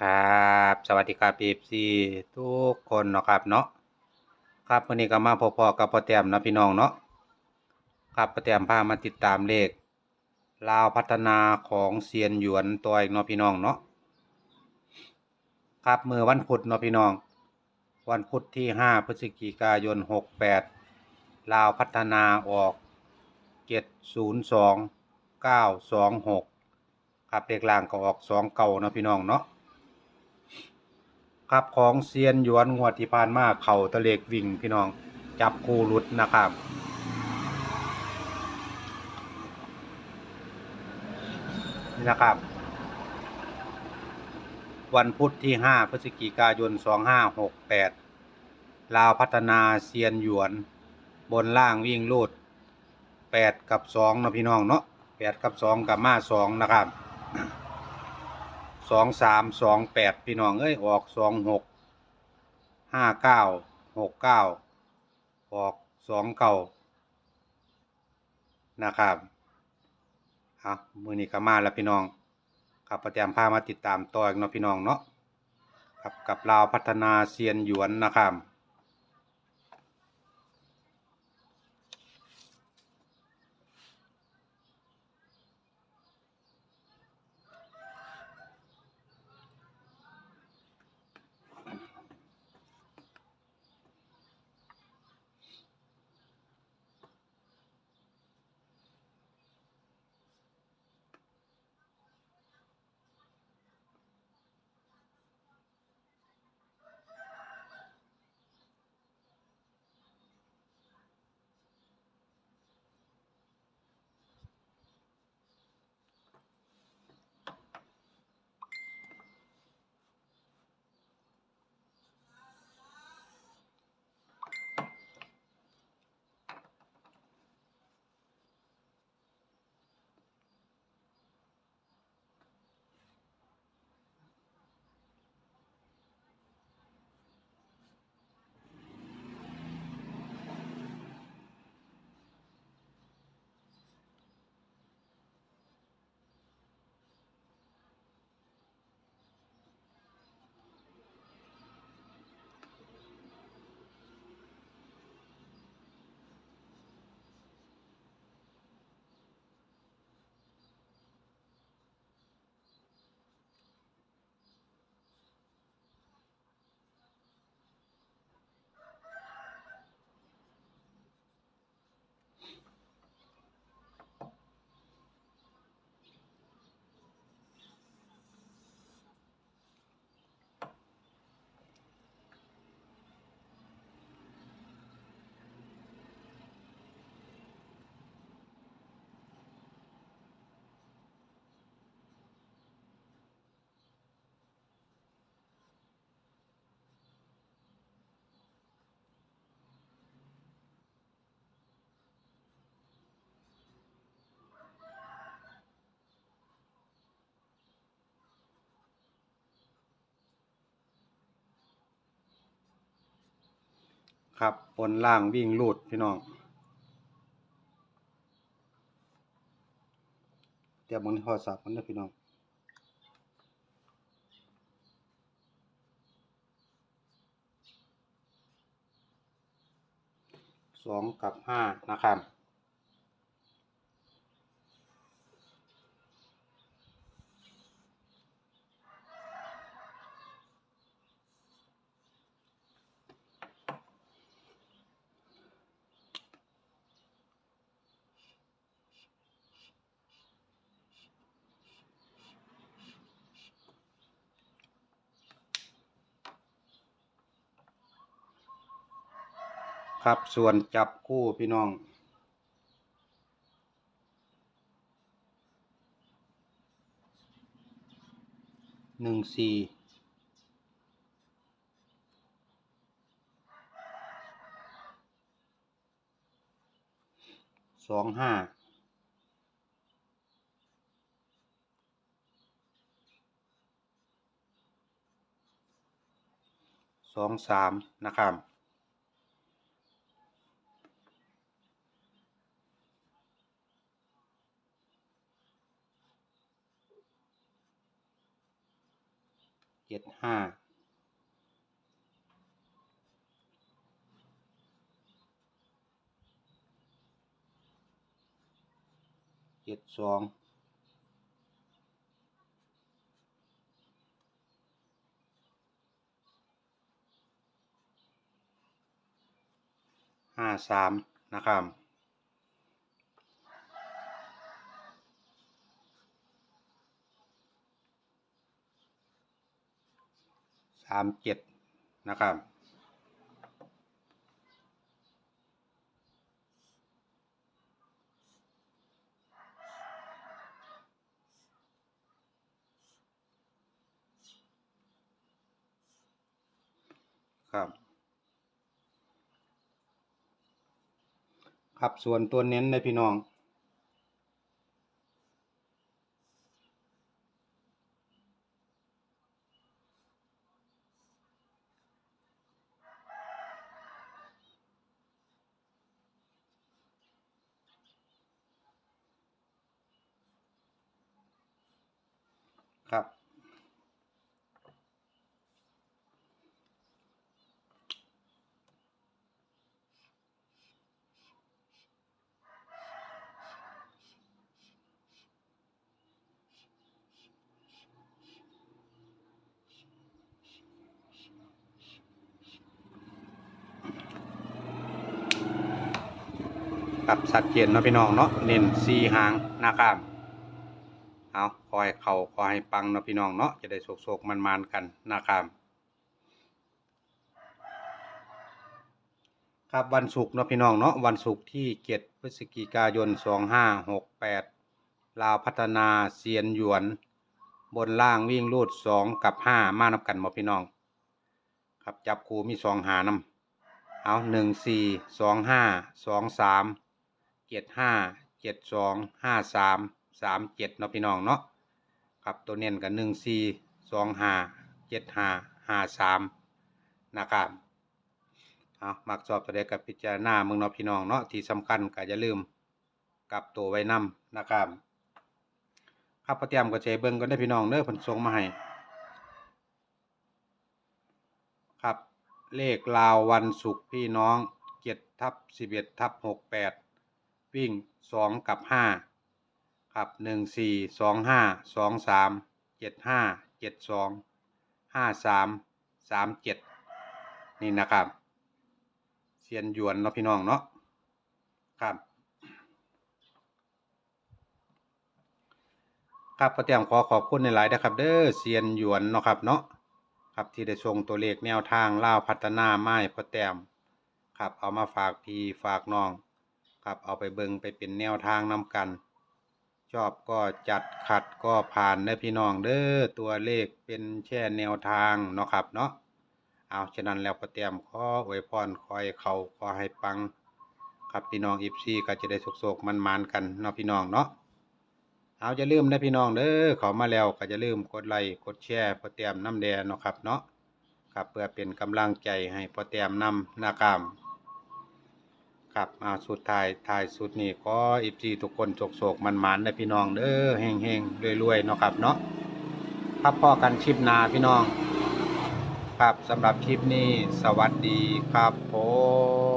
ครับสวัสดีครับ FC ทุกคนเนาะครับเนาะครับวันนี้ก็มาพอๆกับพ่อแต้มนะพี่น้องเนาะครับพ่อแต้มพามาติดตามเลขลาวพัฒนาของเซียนหยวนตัวเอีกเนาะพี่น้องเนาะครับมือวันพุธเนาะพี่น้อง วันพุธที่5พฤศจิกายน68ลาวพัฒนาออก702 926ครับเลขล่างก็ออก2เก่าเนาะพี่น้องเนาะ ครับของเซียนหยวนงวดที่ผ่านมาเข่าตะเลกวิ่งพี่น้องจับคู่รุดนะครับนี่นะครับ วันพุธที่ 5 พฤศจิกายน 2568 ลาวพัฒนาเซียนหยวน บนล่างวิ่งลูด8 กับ2นะพี่น้องเนาะ8 กับ 2 กับมา2นะครับ สองสามสองแปดพี่น้องเอ้ยออกสองหกห้าเก้าหกเก้าออกสองเก้านะครับเอามือนี้ก็มาแล้วพี่น้องครับประจำพามาติดตามต่ออีกเนาะพี่น้องเนาะครับกับลาวพัฒนาเซียนหยวนนะครับ ครับบนล่างวิ่งลูดพี่น้องเดี๋ยวมันโทรศัพท์มันนะพี่น้องสองกับห้านะครับ ครับส่วนจับคู่พี่น้อง หนึ่งสี่สองห้าสองสามนะครับ เจ็ดห้าเจ็ดสองห้าสามนะครับามเจ็ดนะครับครับ ครับส่วนตัวเน้นในพี่น้อง ครับครับชัดเจนเนาะพี่น้องเนาะเน้นสีหางนะครับเอาคอยเข่าคอยให้ปังเนาะพี่น้องเนาะจะได้โศกๆมันๆกันนะครับครับวันศุกร์เนาะพี่น้องเนาะวันศุกร์ที่เจ็ดพฤศจิกายนสองห้าหกแปดลาวพัฒนาเซียนหยวน บนล่างวิ่งรูดสองกับห้ามานับกันหมดพี่น้อง ครับจับคูมีสองหานำเอาหนึ่งสี่สองห้าสองสามเจ็ดห้าเจ็ดสองห้าสามสามเจ็ดเนาะพี่น้องเนาะ ครับตัวเน้นกันหนึ่งสี่สองห้าเจ็ดห้าห้าสามนะครับเอามักสอบตัวใดกับพิจารณาเมืองนาะพี่น้องเนาะที่สำคัญก็อย่าลืมกลับตัวไว้นำนะครับครับพอเตรียมก็ใจเบิ่งก็ได้พี่น้องเด้อเพิ่นส่งมาให้ครับเลขลาววันศุกร์พี่น้องเจ็ดทับสิบเอ็ดทับหกแปดวิ่งสองกับห้า ครับหนึ่งสี่สองห้าสองสามเจ็ดห้าเจ็ดสองห้าสามสามเจ็ดนี่นะครับเซียนหยวนเนาะพี่น้องเนาะครับครับก็เตียมขอขอบคุณในหลายนะครับ เด้อเซียนหยวนเนาะครับเนาะครับที่ได้ส่งตัวเลขแนวทางล่าพัฒนาไม้พอแต้มครับเอามาฝากพี่ฝากน้องครับเอาไปเบิงไปเป็นแนวทางนำกัน ชอบก็จัดขัดก็ผ่านนะพี่น้องเด้อตัวเลขเป็นแค่แนวทางเนาะครับเนาะเอาฉะนั้นแล้วพอแต้มขออวยพรคอยเขาขอให้ปัง ครับพี่น้องอีฟซีก็จะได้สุกๆมันๆกันเนาะพี่น้องเนาะเอาจะลืมนะพี่น้องเด้อเขามาแล้วก็จะลืมกดไลค์กดแชร์พอเตรียมน้ำแดงเนาะครับเนาะครับเพื่อเป็นกำลังใจให้พอเตรียมนำนะครับ ครับเอาสุดท้ายท้ายสุดนี่ก็อีพีทุกคนโศกๆมันๆนะพี่น้องเด้อเฮงๆรวยๆเนาะครับเนาะพับพ่อกันชิปนาพี่น้อง ครับสำหรับคลิปนี้สวัสดีครับผม